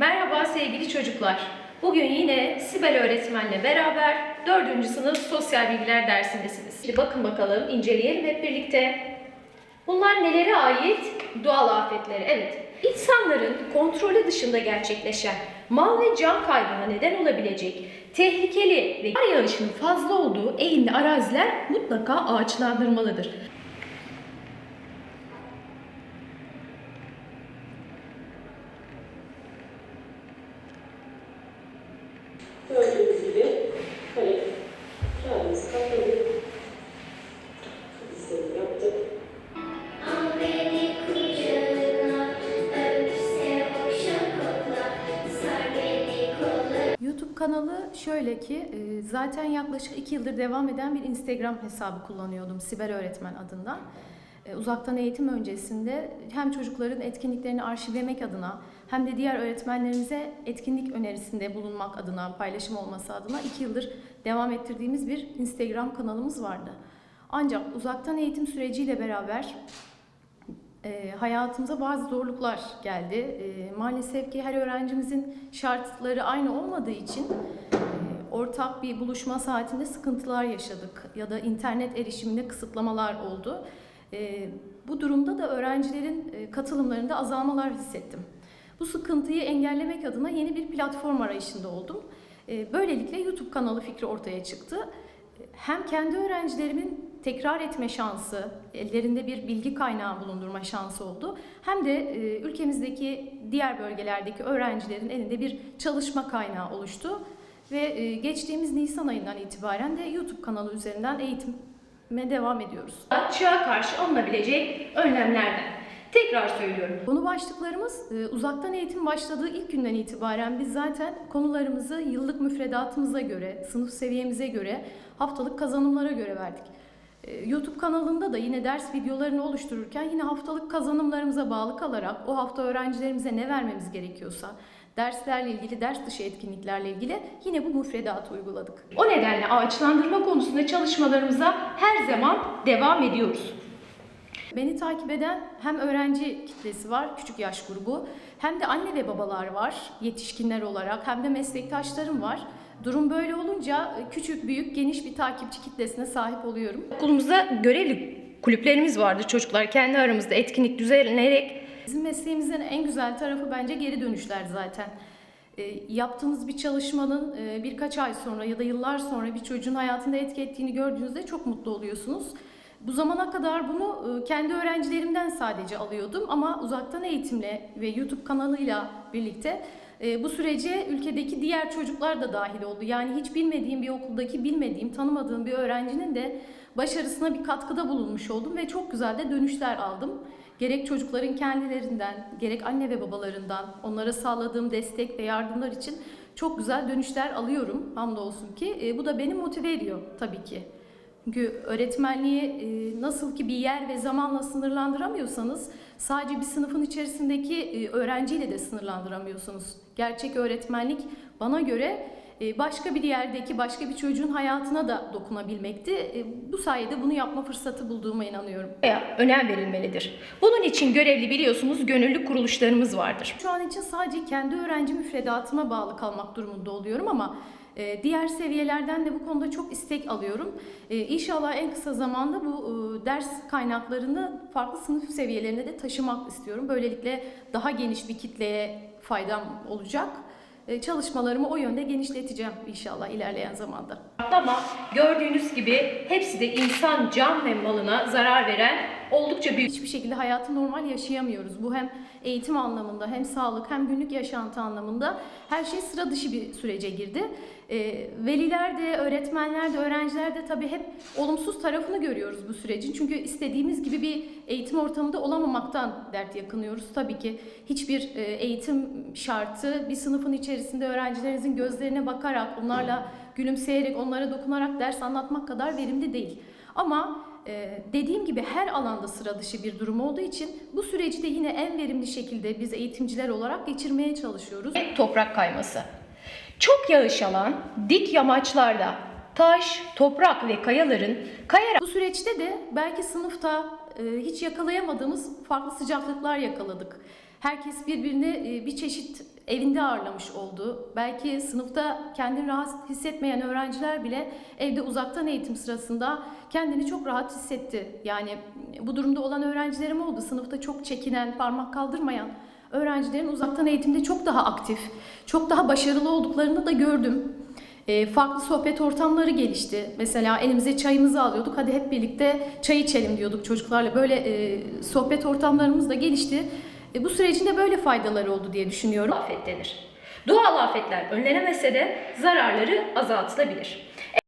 Merhaba sevgili çocuklar. Bugün yine Sibel öğretmenle beraber 4. sınıf sosyal bilgiler dersindesiniz. Şimdi bakın bakalım inceleyelim hep birlikte. Bunlar nelere ait? Doğal afetleri. Evet. İnsanların kontrolü dışında gerçekleşen mal ve can kaybına neden olabilecek tehlikeli ve kar yağışının fazla olduğu eğimli araziler mutlaka ağaçlandırmalıdır. YouTube kanalı şöyle ki e, zaten yaklaşık 2 yıldır devam eden bir Instagram hesabı kullanıyordum Sibel Öğretmen adından. E, Uzaktan eğitim öncesinde hem çocukların etkinliklerini arşivlemek adına hem de diğer öğretmenlerimize etkinlik önerisinde bulunmak adına, paylaşım olması adına 2 yıldır devam ettirdiğimiz bir Instagram kanalımız vardı. Ancak uzaktan eğitim süreciyle beraber e, hayatımıza bazı zorluklar geldi. E, maalesef ki her öğrencimizin şartları aynı olmadığı için e, ortak bir buluşma saatinde sıkıntılar yaşadık ya da internet erişiminde kısıtlamalar oldu. E, bu durumda da öğrencilerin e, katılımlarında azalmalar hissettim. Bu sıkıntıyı engellemek adına yeni bir platform arayışında oldum. E, böylelikle YouTube kanalı fikri ortaya çıktı hem kendi öğrencilerimin tekrar etme şansı, ellerinde bir bilgi kaynağı bulundurma şansı oldu. Hem de e, ülkemizdeki diğer bölgelerdeki öğrencilerin elinde bir çalışma kaynağı oluştu. Ve e, geçtiğimiz Nisan ayından itibaren de YouTube kanalı üzerinden eğitime devam ediyoruz. Açığa karşı alınabilecek önlemlerden. Tekrar söylüyorum. Konu başlıklarımız e, uzaktan eğitim başladığı ilk günden itibaren biz zaten konularımızı yıllık müfredatımıza göre, sınıf seviyemize göre, haftalık kazanımlara göre verdik. E, YouTube kanalında da yine ders videolarını oluştururken yine haftalık kazanımlarımıza bağlı kalarak o hafta öğrencilerimize ne vermemiz gerekiyorsa, derslerle ilgili, ders dışı etkinliklerle ilgili yine bu müfredatı uyguladık. O nedenle ağaçlandırma konusunda çalışmalarımıza her zaman devam ediyoruz. Beni takip eden hem öğrenci kitlesi var, küçük yaş grubu, hem de anne ve babalar var, yetişkinler olarak, hem de meslektaşlarım var. Durum böyle olunca e, küçük, büyük, geniş bir takipçi kitlesine sahip oluyorum. Okulumuzda görevli kulüplerimiz vardı çocuklar. Kendi aramızda etkinlik düzenleyerek Bizim mesleğimizin en güzel tarafı bence geri dönüşler zaten. E, yaptığınız bir çalışmanın e, birkaç ay sonra ya da yıllar sonra bir çocuğun hayatında etki ettiğini gördüğünüzde çok mutlu oluyorsunuz. Bu zamana kadar bunu e, kendi öğrencilerimden sadece alıyordum ama uzaktan eğitimle ve YouTube kanalıyla birlikte e, bu sürece ülkedeki diğer çocuklar da dahil oldu. Yani hiç bilmediğim bir okuldaki bilmediğim, tanımadığım bir öğrencinin de başarısına bir katkıda bulunmuş oldum ve çok güzel de dönüşler aldım. Gerek çocukların kendilerinden, gerek anne ve babalarından onlara sağladığım destek ve yardımlar için çok güzel dönüşler alıyorum hamdolsun ki. E, bu da beni motive ediyor tabii ki. Çünkü öğretmenliği e, nasıl ki bir yer ve zamanla sınırlandıramıyorsanız sadece bir sınıfın içerisindeki e, öğrenciyle de sınırlandıramıyorsunuz. Gerçek öğretmenlik bana göre e, başka bir yerdeki başka bir çocuğun hayatına da dokunabilmekti. Bu sayede bunu yapma fırsatı bulduğuma inanıyorum. önem verilmelidir. Bunun için görevli biliyorsunuz gönüllü kuruluşlarımız vardır. Şu an için sadece kendi öğrenci müfredatıma bağlı kalmak durumunda oluyorum ama e, diğer seviyelerden de bu konuda çok istek alıyorum. E, İnşallah en kısa zamanda bu e, ders kaynaklarını farklı sınıf seviyelerine de taşımak istiyorum. Böylelikle daha geniş bir kitleye faydam olacak. E, Çalışmalarımı o yönde genişleteceğim inşallah ilerleyen zamanda. Ama gördüğünüz gibi hepsi de insan can ve malına zarar veren oldukça büyük Hiçbir şekilde hayatı normal yaşayamıyoruz. Bu hem eğitim anlamında hem sağlık hem günlük yaşantı anlamında her şey sıra dışı bir sürece girdi. Ee, veliler de, öğretmenler de, öğrenciler de tabii hep olumsuz tarafını görüyoruz bu sürecin. Çünkü istediğimiz gibi bir eğitim ortamında olamamaktan dert yakınıyoruz. Tabii ki hiçbir e, eğitim şartı bir sınıfın içerisinde öğrencilerinizin gözlerine bakarak, onlarla gülümseyerek, onlara dokunarak ders anlatmak kadar verimli değil. Ama ee, dediğim gibi her alanda sıra dışı bir durum olduğu için bu süreci de yine en verimli şekilde biz eğitimciler olarak geçirmeye çalışıyoruz. toprak kayması. Çok yağış alan dik yamaçlarda taş, toprak ve kayaların kayarak Bu süreçte de belki sınıfta e, hiç yakalayamadığımız farklı sıcaklıklar yakaladık. Herkes birbirine e, bir çeşit evinde ağırlamış oldu. Belki sınıfta kendini rahat hissetmeyen öğrenciler bile evde uzaktan eğitim sırasında kendini çok rahat hissetti. Yani bu durumda olan öğrencilerim oldu. Sınıfta çok çekinen, parmak kaldırmayan öğrencilerin uzaktan eğitimde çok daha aktif, çok daha başarılı olduklarını da gördüm. E, farklı sohbet ortamları gelişti. Mesela elimize çayımızı alıyorduk. Hadi hep birlikte çay içelim diyorduk çocuklarla. Böyle e, sohbet ortamlarımız da gelişti. E, bu sürecin de böyle faydaları oldu diye düşünüyorum. Afet denir. Doğal afetler önlenemese de zararları azaltılabilir.